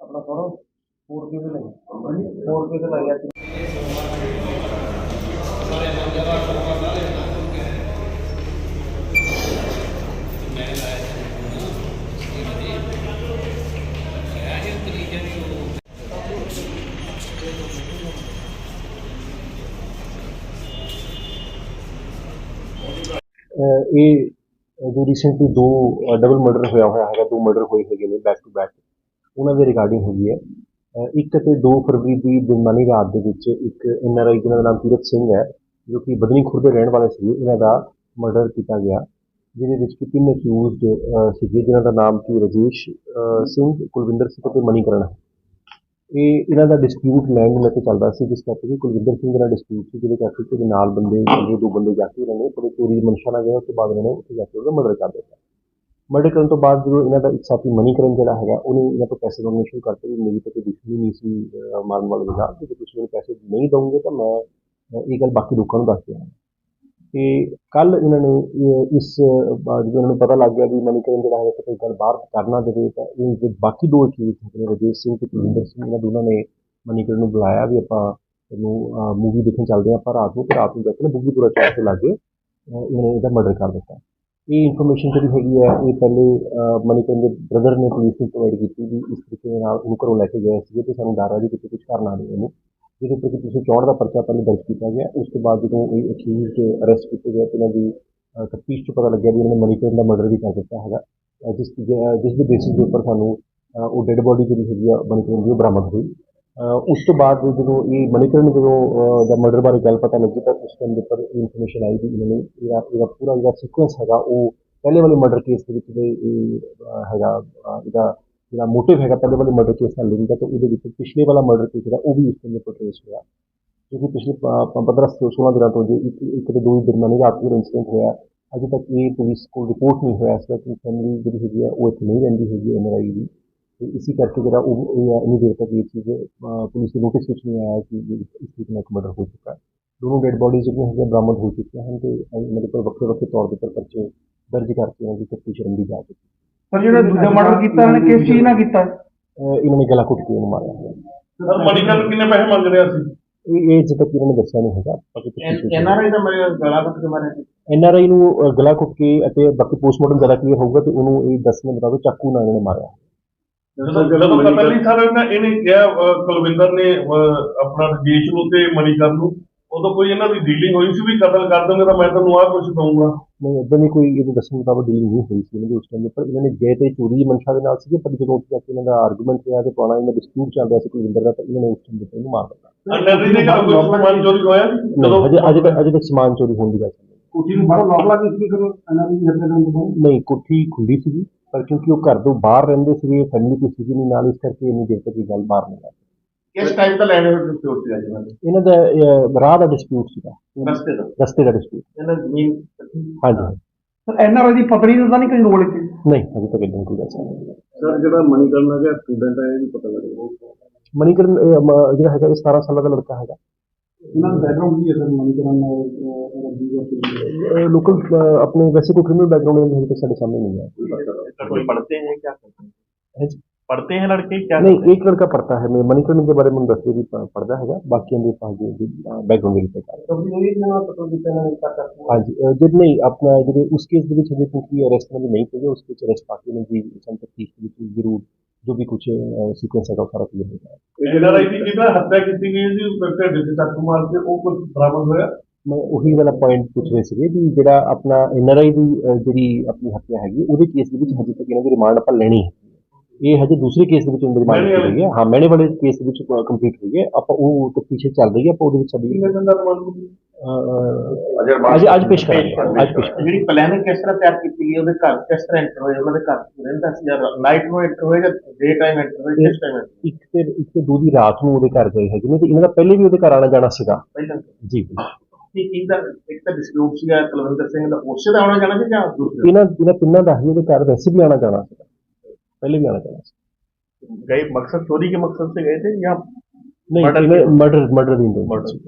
ਆਪਣਾ ਕਰੋ 4K ਤੇ ਲਈ? 4K ਤੇ ਲਈ ਆ? ਇਹ ਜੋ ਰੀਸੈਂਟਲੀ ਦੋ ਡਬਲ ਮਰਡਰ ਹੋਇਆ ਹੋਇਆ ਹੈਗਾ, ਦੋ ਮਰਡਰ ਹੋਏ ਹੈਗੇ ਨੇ ਬੈਕ ਟੂ ਬੈਕ ਉਹਨਾਂ ਦੇ ਰਿਗਾਰਡਿੰਗ ਹੈਗੀ ਹੈ। ਇੱਕ ਤੇ 2 ਫਰਵਰੀ ਦੀ ਦਿਨਮਾਨੀ ਰਾਤ ਦੇ ਵਿੱਚ ਇੱਕ ਐਨਆਰਆਈ ਜਿਹਨਾਂ ਦਾ ਨਾਮ ਤੀਰਤ ਸਿੰਘ ਹੈ, ਜੋ ਕਿ ਬਦਨੀ ਖੁਰਦ ਦੇ ਰਹਿਣ ਵਾਲੇ ਸੀ ਇਹਨਾਂ ਦਾ ਮਰਡਰ ਕੀਤਾ ਗਿਆ, ਜਿਹਦੇ ਵਿੱਚ ਕਿ ਤਿੰਨ ਅਕਿਊਜ਼ਡ ਸੀਗੇ ਜਿਨ੍ਹਾਂ ਦਾ ਨਾਮ ਸੀ ਰਜੇਸ਼ ਸਿੰਘ, ਕੁਲਵਿੰਦਰ ਸਿੰਘ ਅਤੇ ਮਨੀਕਰਨ ਹੈ। ਇਹ, ਇਹਨਾਂ ਦਾ ਡਿਸਪਿਊਟ ਲੈਂਡ ਲੈ ਕੇ ਚੱਲਦਾ ਸੀ, ਜਿਸ ਕਰਕੇ ਕਿ ਕੁਲਵਿੰਦਰ ਸਿੰਘ ਦਾ ਡਿਸਪਿਊਟ ਸੀ, ਜਿਹਦੇ ਕਰਕੇ ਕਿ ਨਾਲ ਬੰਦੇ, ਜਿਹੜੇ ਦੋ ਬੰਦੇ ਜਾ ਕੇ ਉਹਨਾਂ ਨੇ ਉਹਦੇ ਚੋਰੀ ਦੀ ਮਨਸ਼ਾ ਨਾਲ ਗਏ, ਉਸ ਤੋਂ ਬਾਅਦ ਉਹਨਾਂ ਨੇ ਉੱਥੇ ਜਾ ਕੇ ਉਹਦਾ ਮਰਡਰ ਕਰ ਦਿੱਤਾ। ਮਰਡਰ ਕਰਨ ਤੋਂ ਬਾਅਦ ਜਦੋਂ ਇਹਨਾਂ ਦਾ ਇੱਕ ਸਾਥੀ ਮਨੀਕਰਨ ਜਿਹੜਾ ਹੈਗਾ, ਉਹਨੇ ਇਹਨਾਂ ਤੋਂ ਪੈਸੇ ਮੰਗਣੇ ਸ਼ੁਰੂ ਕਰਤੇ ਵੀ ਮੇਰੀ ਤਾਂ ਕੋਈ ਦੁਸ਼ਮਣੀ ਨਹੀਂ ਸੀ, ਅਹ ਮਾਰਨ ਵਾਲੇ ਦੇ ਨਾਲ ਕਿ ਜੇ ਤੁਸੀਂ ਮੈਨੂੰ ਪੈਸੇ ਨਹੀਂ ਦਓਗੇ ਤਾਂ ਮੈਂ ਇਹ ਗੱਲ ਬਾਕੀ ਲੋਕਾਂ ਨੂੰ ਦੱਸ ਦਿਆਂਗਾ। ਤੇ ਕੱਲ ਇਹਨਾਂ ਨੇ ਇਹ ਇਸ ਜਦੋਂ ਇਹਨਾਂ ਨੂੰ ਪਤਾ ਲੱਗ ਗਿਆ ਵੀ ਮਨੀਕਰਨ ਜਿਹੜਾ ਹੈ ਕੋਈ ਗੱਲ ਬਾਹਰ ਕਰਨਾ ਦੇਵੇ ਤਾਂ ਇਹ ਜੋ ਬਾਕੀ ਦੋ ਅਕਿਊਜ਼ ਨੇ ਰਜੇਸ਼ ਸਿੰਘ ਤੇ ਕੁਲਵਿੰਦਰ ਸਿੰਘ ਇਹਨਾਂ ਦੋਨਾਂ ਨੇ ਮਨੀਕਰਨ ਨੂੰ ਬੁਲਾਇਆ ਵੀ ਆਪਾਂ ਇਹਨੂੰ ਮੂਵੀ ਦੇਖਣ ਚੱਲਦੇ ਹਾਂ ਆਪਾਂ ਰਾਤ ਨੂੰ ਤੇ ਰਾਤ ਨੂੰ ਜਾ ਕੇ ਨਾ ਬੁੱਗੀਪੁਰਾ ਚੌਕ ਤੇ ਲੱਗੇ ਇਹਨਾਂ ਨੇ ਇਹਦਾ ਮਰਡਰ ਕਰ ਦਿੱਤਾ। ਇਹ ਇਨਫੋਰਮੇਸ਼ਨ ਜਿਹੜੀ ਹੈਗੀ ਹੈ ਇਹ ਪਹਿਲੇ ਅਹ, ਮਨੀਕਰਨ ਦੇ ਬ੍ਰਦਰ ਨੇ ਪੁਲਿਸ ਨੂੰ ਪ੍ਰੋਵਾਈਡ ਕੀਤੀ ਵੀ ਇਸ ਤਰੀਕੇ ਦੇ ਨਾਲ ਉਹਨੂੰ ਘਰੋਂ ਲੈ ਕੇ ਗਏ ਸੀਗੇ ਤੇ ਸਾਨੂੰ ਡਰ ਆ ਜੀ ਕਿਤੇ ਕੁਝ ਕਰਨਾ ਨਹੀਂ ਇਹਨੂੰ। ਜਿਹਦੇ ਉੱਤੇ ਕਿ ਤੁਸੀਂ ਚੌੜ ਦਾ ਪਰਚਾ ਪਹਿਲੇ ਦਰਜ ਕੀਤਾ ਗਿਆ, ਉਸ ਤੋਂ ਬਾਅਦ ਜਦੋਂ ਇਹ ਅਕਿਊਜ਼ਡ ਅਰੈਸਟ ਕੀਤੇ ਗਏ, ਤੇ ਇਹਨਾਂ ਦੀ ਤਫਤੀਸ਼ ਤੋਂ ਪਤਾ ਲੱਗਿਆ ਵੀ ਇਹਨਾਂ ਨੇ ਮਨੀਕਰਨ ਦਾ ਮਰਡਰ ਵੀ ਕਰ ਦਿੱਤਾ ਹੈਗਾ। ਜਿਸ ਜਿਸ ਦੇ ਬੇਸਿਸ ਦੇ ਉੱਪਰ ਸਾਨੂੰ ਉਹ ਡੈੱਡ ਬੋਡੀ ਜਿਹੜੀ ਹੈਗੀ ਆ ਮਨੀਕਰਨ ਦੀ ਉਹ ਬਰਾਮਦ ਹੋਈ। ਉਸ ਤੋਂ ਬਾਅਦ ਜਦੋਂ ਇਹ ਮਨੀਕਰਨ ਨੂੰ ਜਦੋਂ ਦਾ ਮਰਡਰ ਬਾਰੇ ਗੱਲ ਪਤਾ ਲੱਗੀ, ਤਾਂ ਉਸ ਟਾਈਮ ਦੇ ਉੱਪਰ ਇਨਫੋਰਮੇਸ਼ਨ ਆਈ ਵੀ ਇਹਨਾਂ ਨੇ ਇਹਦਾ ਇਹਦਾ ਪੂਰਾ ਜਿਹੜਾ ਸੀਕੁਐਂਸ ਹੈਗਾ, ਉਹ ਪਹਿਲੇ ਵਾਲੇ ਮਰਡਰ ਕੇਸ ਦੇ ਵਿੱਚ ਦੇ, ਇਹ ਹੈਗਾ ਇਹਦਾ ਜਿਹੜਾ ਮੋਟਿਵ ਹੈਗਾ ਪਹਿਲੇ ਵਾਲੇ ਮਰਡਰ ਕੇਸ ਨਾਲ ਲਿੰਕ ਹੈ, ਤਾਂ ਉਹਦੇ ਵਿੱਚ ਪਿਛਲੇ ਵਾਲਾ ਮਰਡਰ ਕੇਸ ਜਿਹੜਾ ਉਹ ਵੀ ਇਸ ਟਾਈਮ ਉੱਪਰ ਟ੍ਰੇਸ ਹੋਇਆ ਕਿਉਂਕਿ ਪਿਛਲੇ 15 16 ਦਿਨਾਂ ਤੋਂ ਜੇ ਇੱਕ ਇੱਕ ਤੇ ਦੋ ਹੀ ਦਿਨ ਮਨੀ ਰਾਤ ਨੂੰ ਇੰਸੀਡੈਂਟ ਹੋਇਆ। ਅਜੇ ਤੱਕ ਇਹ ਪੁਲਿਸ ਕੋਲ ਰਿਪੋਰਟ ਨਹੀਂ ਹੋਇਆ, ਇਸ ਕਰਕੇ ਫੈਮਿਲੀ ਜਿਹੜੀ ਹੈਗੀ ਹੈ ਉਹ ਇੱਥੇ ਨਹੀਂ ਰਹਿੰਦੀ ਹੈਗੀ ਐਨਆਰਆਈ ਦੀ। ਤੇ ਇਸੇ ਕਰਕੇ ਜਿਹੜਾ ਉਹ, ਇਹ ਇੰਨੀ ਦੇਰ ਤੱਕ ਇਹ ਚੀਜ਼ ਪੁਲਿਸ ਦੇ ਨੋਟਿਸ ਵਿੱਚ ਨਹੀਂ ਆਇਆ ਕਿ ਇਸ ਚੀਜ਼ ਨਾਲ ਇੱਕ ਮਰਡਰ ਹੋ ਚੁੱਕਾ ਹੈ। ਦੋਨੋਂ ਡੈਡ ਬੋਡੀਜ਼ ਜਿਹੜੀਆਂ ਹੈਗੀਆਂ ਬਰਾਮਦ ਹੋ ਚੁੱਕੀਆਂ ਹਨ ਤੇ ਇਹਨਾਂ ਦੇ ਉੱਪਰ ਵੱਖਰੇ ਵੱਖਰੇ ਤੌਰ ਦੇ ਉੱਪਰ ਪਰਚੇ ਦਰਜ ਕਰਕੇ ਉਹਨਾਂ ਦੀ ਤਫਤੀਸ਼ ਰੰਭੀ ਜਾ ਚੁੱਕੀ ਪਰ ਜਿਹੜਾ ਦੂਜਾ ਮਰਡਰ ਕੀਤਾ ਉਹਨੇ ਕਿਸ ਚੀਜ਼ ਨਾਲ ਕੀਤਾ? ਅਹ, ਇਹਨਾਂ ਨੇ ਗਲਾ ਘੁੱਟ ਕੇ ਉਹਨੂੰ ਮਾਰਿਆ। ਸਰ ਮਨੀਕਰਨ ਕਿੰਨੇ ਪੈਸੇ ਮੰਗ ਰਿਹਾ ਸੀ? ਇਹ ਇਹ ਜਿੱਦ ਤੱਕ ਇਹਨਾਂ ਨੇ ਦੱਸਿਆ ਨਹੀਂ ਹੈਗਾ। ਬਾਕੀ ਤਫਤੀਸ਼ ਵਿੱਚ ਐਨਆਰਆਈ ਦਾ ਮੇਰੇ ਗਲਾ ਕੱਟ ਕੇ ਮਾਰਿਆ ਸੀ। ਐਨਆਰਆਈ ਨੂੰ ਅਹ, ਗਲਾ ਘੁੱਟ ਕੇ ਅਤੇ ਬਾਕੀ ਪੋਸਟਮਾਰਟਮ ਜ਼ਿਆਦਾ ਕਲੀਅਰ ਹੋਊਗਾ ਤੇ ਉਹਨੂੰ ਇਹ ਦੱਸਣ ਮੁਤਾਬਕ ਚਾਕੂ ਨਾਲ ਇਹਨਾਂ ਨੇ ਮਾਰਿਆ। ਜਦੋਂ ਜਦੋਂ ਤਾਂ ਪਹਿਲੀ ਸਾਲ ਇਹਨਾਂ ਇਹਨੇ ਕਿਹਾ ਅਹ, ਕੁਲਵਿੰਦਰ ਨੇ ਅਹ, ਆਪਣਾ ਰਜੇਸ਼ ਨੂੰ ਤੇ ਮਨੀਕਰਨ ਨੂੰ ਉਦੋਂ ਕੋਈ ਇਹਨਾਂ ਦੀ ਡੀਲਿੰਗ ਹੋਈ ਸੀ ਵੀ ਕਤਲ ਕਰ ਦੋਗੇ ਤਾਂ ਮੈਂ ਤੁਹਾਨੂੰ ਆਹ ਕੁਝ ਦਊਂਗਾ। ਨਹੀਂ ਇਦਾਂ ਦੀ ਕੋਈ ਇਹਦੇ ਦੱਸਣ ਮੁਤਾਬਕ ਡੀਲਿੰਗ ਨਹੀਂ ਹੋਈ ਸੀ ਇਹਨਾਂ ਦੀ ਉਸ ਟਾਈਮ ਉੱਪਰ ਇਹਨਾਂ ਨੇ ਗਏ ਤੇ ਚੋਰੀ ਦੀ ਮਨਸ਼ਾ ਦੇ ਨਾਲ ਸੀਗੇ ਪਰ ਜਦੋਂ ਉੱਥੇ ਜਾ ਕੇ ਇਹਨਾਂ ਦਾ ਆਰਗੂਮੈਂਟ ਰਿਹਾ ਤੇ ਪੁਰਾਣਾ ਇਹਨਾਂ ਡਿਸਪਿਊਟ ਚੱਲ ਰਿਹਾ ਸੀ ਕੁਲਵਿੰਦਰ ਦਾ ਤਾਂ ਇਹਨਾਂ ਨੇ ਉਸ ਟਾਈਮ ਉੱਪਰ ਇਹਨੂੰ ਮਾਰ ਦਿੱਤਾ। ਅੰਡਰ ਦੇ ਘਰ ਕੋਈ ਸਮਾਨ ਚੋਰੀ ਹੋਇਆ ਸੀ? ਨਹੀਂ ਅਜੇ ਅਜੇ ਤੱਕ ਅਜੇ ਤੱਕ ਸਮਾਨ ਚੋਰੀ ਹੋਣ ਦੀ ਗੱਲ ਨਹੀਂ ਕੁੜੀ ਨੂੰ ਬੜਾ ਲੋਕ ਲੱਗੀ ਸੀ ਫਿਰ ਐਨਆਰਆਈ ਦੀ ਕਰਨ ਤੋਂ ਨਹੀਂ ਕੋਠੀ ਖੁੱਲੀ ਸੀਗੀ ਪਰ ਕਿਉਂਕਿ ਉਹ ਘਰ ਤੋਂ ਬਾਹਰ ਰਹਿੰਦੇ ਸੀਗੇ ਫੈਮਿਲੀ ਕੋਈ ਸੀਗੀ ਨਹੀਂ ਨਾਲ ਇਸ ਕਰਕੇ ਇੰਨੀ ਦੇਰ ਤੱਕ ਇਹ ਗੱਲ ਬਾਹਰ ਨਹੀਂ ਆਈ। ਕਿਸ ਟਾਈਪ ਦਾ ਲੈਂਡ ਹੋਲਡ ਡਿਸਪਿਊਟ ਸੀ ਅੱਜ ਇਹਨਾਂ ਦਾ ਅਹ, ਦਾ ਡਿਸਪਿਊਟ ਸੀਗਾ। ਦਾ। ਰਸਤੇ ਦਾ ਡਿਸਪਿਊਟ ਇਹਨਾਂ ਦੀ ਜ਼ਮੀਨ ਇਕੱਠੀ ਹਾਂਜੀ। ਸਰ ਐਨਆਰਆਈ ਦੀ ਪਤਨੀ ਨੂੰ ਨਹੀਂ ਕੋਈ ਰੋਲ ਕੀਤੀ ਨਹੀਂ ਅਜੇ ਤੱਕ ਇਦਾਂ ਕੋਈ ਗੱਲ ਸਰ ਜਿਹੜਾ ਮਨੀਕਰਨ ਦਾ ਜਿਹੜਾ ਸਟੂਡੈਂਟ ਹੈ ਇਹ ਪਤਾ ਲੱਗਿਆ ਮਨੀਕਰਨ ਅਹ, ਜਿਹੜਾ ਹੈਗਾ ਇਹ 17 ਸਾਲਾਂ ਦਾ ਲੜਕਾ ਹੈਗਾ। ਇਹਨਾਂ ਦਾ ਬੈਕਗ੍ਰਾਉਂਡ ਕੀ ਹੈ ਸਰ ਮਨੀਕਰਨ ਦਾ ਲੋਕਲ ਆਪਣੇ ਵੈਸੇ ਕੋਈ ਕ੍ਰਿਮੀਨਲ ਬੈਕਗ੍ਰਾਉਂਡ ਨਹੀਂ ਹੈ ਸਾਡੇ ਸਾਹਮਣੇ ਨਹੀਂ ਆਇਆ ਕੋਈ ਪੜ੍ਹਦੇ ਹੈ ਕਿਆ ਕਰਦੇ ਹੈ ਜੀ। पढ़ते हैं लड़के क्या नहीं एक लड़का पढ़ता है मैं मणिकरण के बारे में दसते भी प- पढ़ता है बाकी हम आगे बैकग्राउंड वेरीफाई कर ਕਬੀ ਹੋਈ ਜਿਹਨਾਂ ਪਤਾ ਕੀਤਾ ਇਹਨਾਂ ਨੇ ਕਰ हाँ जी अ, जब नहीं अपना ਜਿਹੜੇ ਉਸ ਕੇਸ ਦੇ ਵਿੱਚ ਹਜੇ ਕਿਉਂਕਿ ਅਰੈਸਟ ਨਹੀਂ ਨਹੀਂ ਹੋਈ ਉਸ ਵਿੱਚ ਅਰੈਸਟ ਪਾਕੇ ਨੇ ਜੀ ਸੰਤ ਤੀਸ ਵਿੱਚ ਜ਼ਰੂਰ ਜੋ ਵੀ ਕੁਝ ਸੀਕੁਐਂਸ ਹੈਗਾ ਉਹ ਸਾਰਾ ਕਲੀਅਰ ਹੋ ਜਾਏਗਾ ਐਨਆਰਆਈ ਦੀ ਜਿਹਦਾ ਹੱਤਿਆ ਕੀਤੀ ਗਈ ਸੀ ਉਸ ਢਿੱਡ ਤੇ ਚੱਕ ਮਾਰ ਕੇ ਉਹ ਕੁਝ ਬਰਾਮਦ ਹੋਇਆ ਮੈਂ ਉਹੀ ਵਾਲਾ ਪੁਆਇੰਟ ਪੁੱਛ ਰਹੇ ਸੀਗੇ ਵੀ ਜਿਹੜਾ ਆਪਣਾ ਐਨਆਰਆਈ ਦੀ ਅ, ਜਿਹੜੀ ਆਪਣੀ ਹੱਤਿਆ ਹੈਗੀ ਉਹਦੇ ਕੇਸ ਦੇ ਵਿੱਚ ਹਜੇ ਤੱਕ ਇਹਨਾਂ ਦੀ ਰਿਮਾਂਡ ਆਪਾਂ ਲੈਣੀ ਹੈ ਇਹ ਹਜੇ ਦੂਸਰੇ ਕੇਸ ਦੇ ਵਿੱਚ ਇਹਨਾਂ ਦੀ ਰਿਮਾਂਡ ਮੈਨੇ ਹੋਈ ਹੈ। ਹਾਂ ਮੈਨੇ ਵਾਲੇ ਕੇਸ ਦੇ ਵਿੱਚ ਕੰਪਲੀਟ ਹੋਈ ਹੈ। ਆਪਾਂ ਉਹ ਤੇ ਪਿੱਛੇ ਚੱਲ ਰਹੀ ਹੈ ਆਪਾਂ ਉਹਦੇ ਵਿੱਚ ਸਾਡੀ ਕਿੰਨੇ ਦਿਨ ਦਾ ਰਿਮਾਂਡ ਅ, ਅੱਜ ਅੱਜ ਪੇਸ਼ ਕਰਾਂਗੇ। ਅੱਜ ਪੇਸ਼। ਜਿਹੜੀ ਪਲੈਨਿੰਗ ਕਿਸ ਤਰ੍ਹਾਂ ਤਿਆਰ ਕੀਤੀ ਗਈ ਉਹਦੇ ਘਰ ਕਿਸ ਤਰ੍ਹਾਂ ਐਂਟਰ ਹੋਏ ਉਹਨਾਂ ਦੇ ਘਰ ਰਹਿੰਦਾ ਸੀ ਜਾਂ ਨਾਈਟ ਨੂੰ ਐਂਟਰ ਹੋਏ ਜਾਂ ਡੇ ਟਾਈਮ ਐਂਟਰ ਹੋਏ ਕਿਸ ਟਾਈਮ ਇੱਕ ਤੇ ਇੱਕ ਤੇ ਦੋ ਦੀ ਰਾਤ ਨੂੰ ਉਹਦੇ ਘਰ ਗਏ ਹੈਗੇ ਨੇ ਤੇ ਇਹਨਾਂ ਦਾ ਪਹਿਲੇ ਵੀ ਉਹਦੇ ਘਰ ਆਣਾ ਜਾਣਾ ਸੀਗਾ। ਪਹਿਲਾਂ ਜੀ। ਕੀ ਇਹਦਾ ਇੱਕ ਤਾਂ ਡਿਸਪਿਊਟ ਸੀਗਾ ਕੁਲਵਿੰਦਰ ਸਿੰਘ ਦਾ ਉਸੇ ਦਾ ਆਉਣਾ ਜਾਣਾ ਸੀ ਜਾਂ ਦੂਸਰੇ ਇਹਨਾਂ ਇਹਨਾਂ ਤਿੰਨਾਂ ਦਾ ਹੀ ਉਹਦੇ ਘਰ ਵੈਸੇ ਵੀ ਆਣਾ ਜਾਣਾ ਸੀਗਾ। पहले भी आना चाहिए गए मकसद चोरी के मकसद से गए थे या नहीं मर्डर मर्डर मर्डर मर्डर